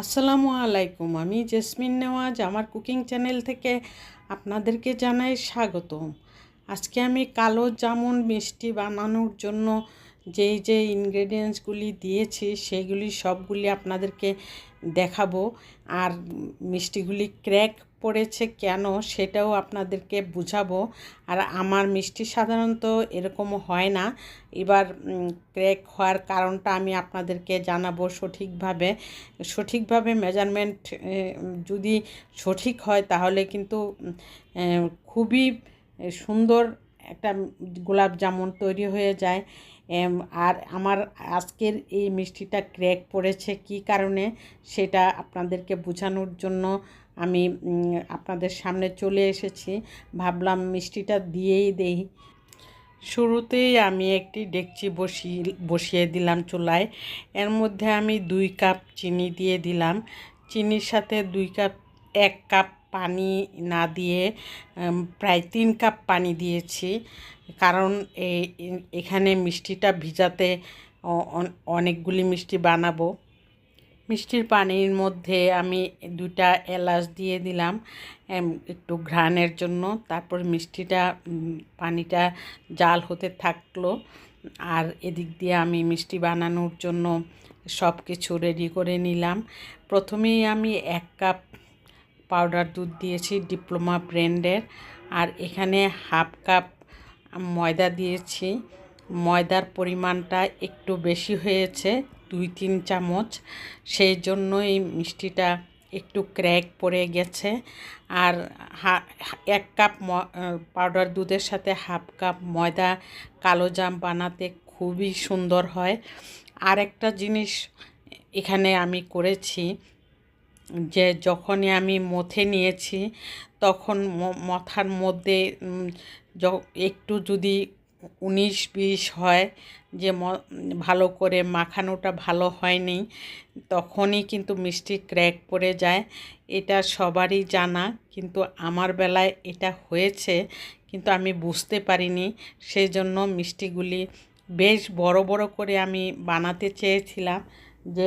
আসসালামু আলাইকুম, আমি জেসমিন নেওয়াজ, আমার কুকিং চ্যানেল থেকে আপনাদেরকে জানাই স্বাগতম। আজকে আমি কালো জামুন মিষ্টি বানানোর জন্য যেই যে ইনগ্রেডিয়েন্টসগুলি দিয়েছি, সেগুলি সবগুলি আপনাদেরকে দেখাবো। আর মিষ্টিগুলি ক্র্যাক পড়েছে কেন সেটাও আপনাদেরকে বুঝাবো। আর আমার মিষ্টি সাধারণত এরকম হয় না। এবার ক্র্যাক হওয়ার কারণটা আমি আপনাদেরকে জানাব সঠিকভাবে। সঠিকভাবে মেজারমেন্ট যদি সঠিক হয় তাহলে কিন্তু খুবই সুন্দর একটা গোলাপ জামুন তৈরি হয়ে যায়। আর আমার আজকের এই মিষ্টিটা ক্র্যাক পড়েছে কি কারণে সেটা আপনাদেরকে বোঝানোর জন্য আমি আপনাদের সামনে চলে এসেছি। ভাবলাম মিষ্টিটা দিয়েই দেই। শুরুতেই আমি একটি ডেকচি বসিয়ে বসিয়ে দিলাম চুলায়। এর মধ্যে আমি দুই কাপ চিনি দিয়ে দিলাম। চিনির সাথে দুই কাপ, এক কাপ পানি না দিয়ে প্রায় তিন কাপ পানি দিয়েছি। কারণ এখানে মিষ্টিটা ভিজাতে অনেকগুলি মিষ্টি বানাবো। মিষ্টির পানির মধ্যে আমি দুটা এলাচ দিয়ে দিলাম একটু ঘ্রাণের জন্য। তারপর মিষ্টিটা পানিটা জাল হতে থাকল। আর এদিক দিয়ে আমি মিষ্টি বানানোর জন্য সব কিছু রেডি করে নিলাম। প্রথমেই আমি এক কাপ পাউডার দুধ দিয়েছি ডিপ্লোমা ব্র্যান্ডের আর এখানে হাফ কাপ ময়দা দিয়েছি। ময়দার পরিমাণটা একটু বেশি হয়েছে। দুই তিন চামচ। সেই জন্য এই মিষ্টিটা একটু ক্র্যাক পড়ে গেছে। আর এক কাপ পাউডার দুধের সাথে হাফ কাপ ময়দা কালো জাম বানাতে খুবই সুন্দর হয়। আর একটা জিনিস এখানে আমি করেছি, যে যখনই আমি মথে নিয়েছি, তখন মথার মধ্যে একটু যদি উনিশ বিশ হয় যে ভালো করে মাখানোটা ভালো হয়নি, তখনই কিন্তু মিষ্টি ক্র্যাক পড়ে যায়। এটা সবারই জানা, কিন্তু আমার বেলায় এটা হয়েছে, কিন্তু আমি বুঝতে পারিনি। সেই জন্য মিষ্টিগুলি বেশ বড় বড় করে আমি বানাতে চেয়েছিলাম যে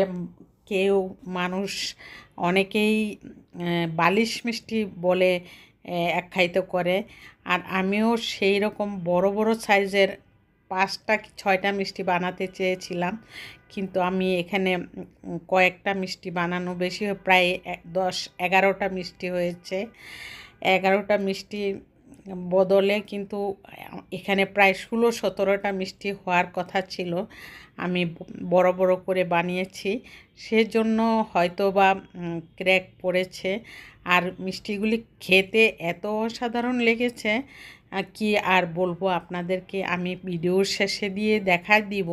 কেউ মানুষ অনেকেই বালিশ মিষ্টি বলে আখ্যায়িত করে। আর আমিও সেই রকম বড় বড় সাইজের পাঁচটা কি ছয়টা মিষ্টি বানাতে চেয়েছিলাম। কিন্তু আমি এখানে কয়েকটা মিষ্টি বানানো বেশি প্রায় দশ, এগারোটা মিষ্টি হয়েছে। এগারোটা মিষ্টি বদলে কিন্তু এখানে প্রায় ষোলো, সতেরোটা মিষ্টি হওয়ার কথা ছিল আমি বড় বড় করে বানিয়েছি। সেজন্য হয়তো বা ক্র্যাক পড়েছে। আর মিষ্টিগুলি খেতে এত অসাধারণ লেগেছে কি আর বলব আপনাদেরকে? আমি ভিডিওর শেষে দিয়ে দেখা দিব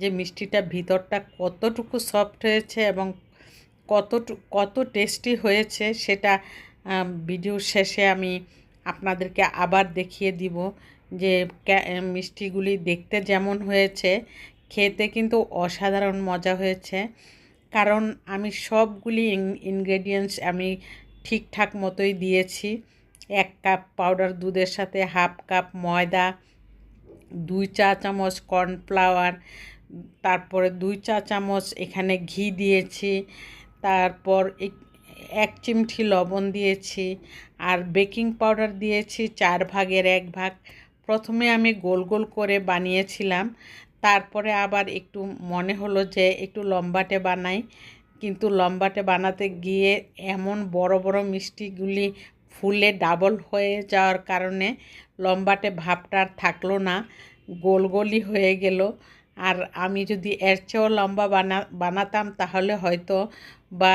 যে মিষ্টিটা ভিতরটা কতটুকু সফট হয়েছে এবং কতটু, কত টেস্টি হয়েছে সেটা ভিডিওর শেষে আমি আপনাদেরকে আবার দেখিয়ে দিব যে মিষ্টিগুলি দেখতে যেমন হয়েছে, খেতে কিন্তু অসাধারণ মজা হয়েছে। কারণ আমি সবগুলি ইনগ্রেডিয়েন্টস আমি ঠিকঠাক মতোই দিয়েছি। এক কাপ পাউডার দুধের সাথে, হাফ কাপ ময়দা, দুই চা চামচ কর্নফ্লাওয়ার, তারপরে দুই চা চামচ এখানে ঘি দিয়েছি, তারপর এক চিমটি লবণ দিয়েছি, আর বেকিং পাউডার দিয়েছি চার ভাগের এক ভাগ। প্রথমে আমি গোল গোল করে বানিয়েছিলাম, তারপরে আবার একটু মনে হলো যে একটু লম্বাটে বানাই। কিন্তু লম্বাটে বানাতে গিয়ে এমন বড় বড় মিষ্টিগুলি ফুলে ডাবল হয়ে যাওয়ার কারণে লম্বাটে ভাবটা আর থাকল না গোল গোলই হয়ে গেল। আর আমি যদি এর চেয়েও লম্বা বানা, বানাতাম তাহলে হয়তো বা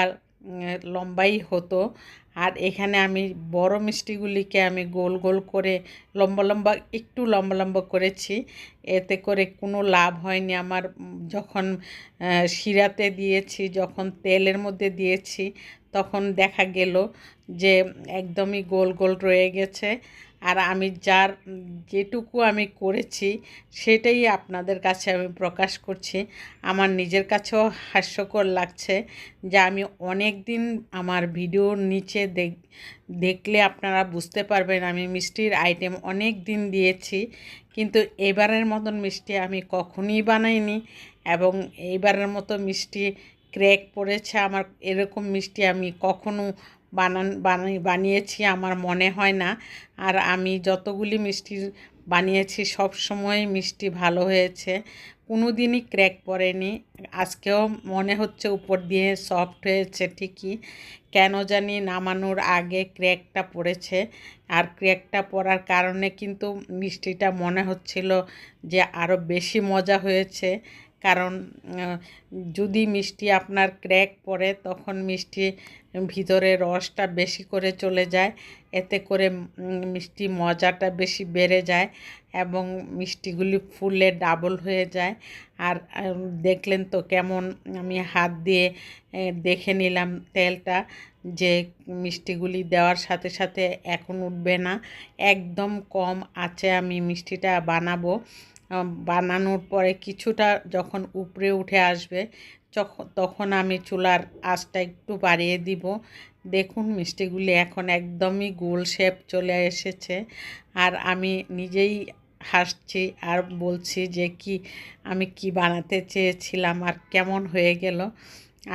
লম্বাই হতো। আর এখানে আমি বড় মিষ্টিগুলিকে আমি গোল গোল করে লম্বা লম্বা, একটু লম্বা লম্বা করেছি। এতে করে কোনো লাভ হয়নি আমার। যখন শিরাতে দিয়েছি, যখন তেলের মধ্যে দিয়েছি, তখন দেখা গেল যে একদমই গোল গোল রয়ে গেছে। আর আমি যার যেটুকু আমি করেছি সেটাই আপনাদের কাছে আমি প্রকাশ করছি। আমার নিজের কাছেও হাস্যকর লাগছে যে আমি অনেক দিন আমার ভিডিওর নিচে দেখ, দেখলে আপনারা বুঝতে পারবেন আমি মিষ্টির আইটেম অনেক দিন দিয়েছি, কিন্তু এবারের মতন মিষ্টি আমি কখনই বানাইনি এবং এইবারের মতো মিষ্টি ক্র্যাক পড়েছে, আমার এরকম মিষ্টি আমি কখনো বানান বানিয়েছি, আমার মনে হয় না। আর আমি যতগুলি মিষ্টি বানিয়েছি, সব সময় মিষ্টি ভালো হয়েছে। কোনো দিনই ক্র্যাক পড়েনি। আজকেও মনে হচ্ছে উপর দিয়ে সফট হয়েছে ঠিকই। কেন জানি নামানোর আগে ক্র্যাকটা পড়েছে। আর ক্র্যাকটা পড়ার কারণে কিন্তু মিষ্টিটা মনে হচ্ছিল যে আরও বেশি মজা হয়েছে। কারণ যদি মিষ্টি আপনার ক্র্যাক পড়ে, তখন মিষ্টি ভিতরে রসটা বেশি করে চলে যায়। এতে করে মিষ্টি মজাটা বেশি বেড়ে যায় এবং মিষ্টিগুলি ফুলে ডাবল হয়ে যায়। আর দেখলেন তো কেমন আমি হাত দিয়ে দেখে নিলাম তেলটা যে মিষ্টিগুলি দেওয়ার সাথে সাথে এখন উঠবে না। একদম কম আছে আমি মিষ্টিটা বানাবো। বানানোর পরে কিছুটা যখন উপরে উঠে আসবে তখন আমি চুলার আঁচটা একটু বাড়িয়ে দিব। দেখুন মিষ্টিগুলি এখন একদমই গোল শেপ চলে এসেছে। আর আমি নিজেই হাসছি আর বলছি যে কি, আমি কি বানাতে চেয়েছিলাম আর কেমন হয়ে গেল।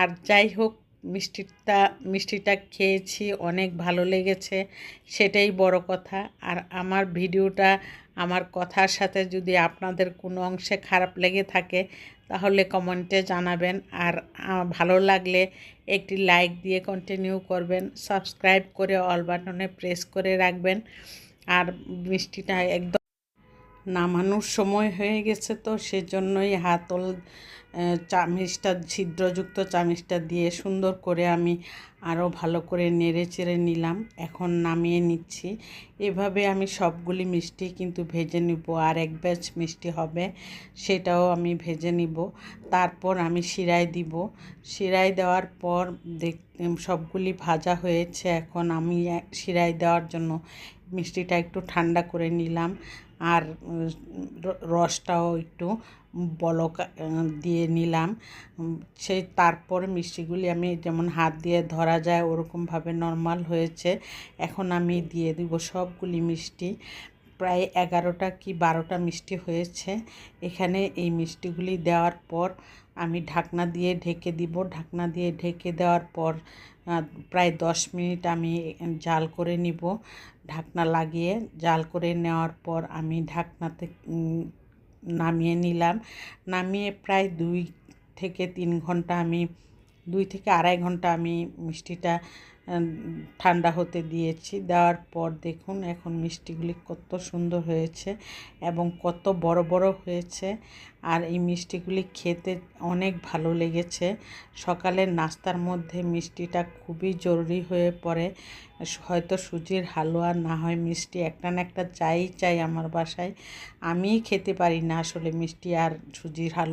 আর যাই হোক মিষ্টিটা মিষ্টিটা খেয়েছি, অনেক ভালো লেগেছে, সেটাই বড় কথা। আর আমার ভিডিওটা, আমার কথার সাথে যদি আপনাদের কোনো অংশে খারাপ লেগে থাকে, তাহলে কমেন্টে জানাবেন। আর ভালো লাগলে একটি লাইক দিয়ে কন্টিনিউ করবেন। সাবস্ক্রাইব করে অল বাটনে প্রেস করে রাখবেন। আর মিষ্টিটা একদম নামানোর সময় হয়ে গেছে তো, সেজন্যই হাতল চামিচটা, ছিদ্রযুক্ত চামিচটা দিয়ে সুন্দর করে আমি আরও ভালো করে নেড়ে চেড়ে নিলাম। এখন নামিয়ে নিচ্ছি। এভাবে আমি সবগুলি মিষ্টি কিন্তু ভেজে নিব। আর এক ব্যাচ মিষ্টি হবে, সেটাও আমি ভেজে নিব। তারপর আমি শিরায় দিব। শিরায় দেওয়ার পর দেখ, সবগুলি ভাজা হয়েছে। এখন আমি শিরায় দেওয়ার জন্য মিষ্টিটা একটু ঠান্ডা করে নিলাম। আর রসটাও একটু বলক দিয়ে নিলাম। সেই তারপর মিষ্টিগুলি আমি যেমন হাত দিয়ে ধরা যায় ওরকমভাবে নর্মাল হয়েছে। এখন আমি দিয়ে দিব সবগুলি মিষ্টি। প্রায় এগারোটা কি বারোটা মিষ্টি হয়েছে। এখানে এই মিষ্টিগুলি দেওয়ার পর আমি ঢাকনা দিয়ে ঢেকে দিব। ঢাকনা দিয়ে ঢেকে দেওয়ার পর প্রায় দশ মিনিট আমি জাল করে নিব। ঢাকনা লাগিয়ে জাল করে নেওয়ার পর আমি ঢাকনাতে নামিয়ে নিলাম। নামিয়ে প্রায় দুই থেকে তিন ঘণ্টা আমি, দুই থেকে আড়াই ঘণ্টা আমি মিষ্টিটা ঠান্ডা হতে দিয়েছি। দেওয়ার পর দেখুন এখন মিষ্টিগুলি কত সুন্দর হয়েছে এবং কত বড় বড় হয়েছে। আর এই মিষ্টিগুলি খেতে অনেক ভালো লেগেছে। সকালের নাস্তার মধ্যে মিষ্টিটা খুবই জরুরি হয়ে পড়ে। হয়তো সুজির হালুয়া, না হয় মিষ্টি, একটা না একটা চাই চাই আমার বাসায়। আমিই খেতে পারি না আসলে মিষ্টি আর সুজির হালুয়া।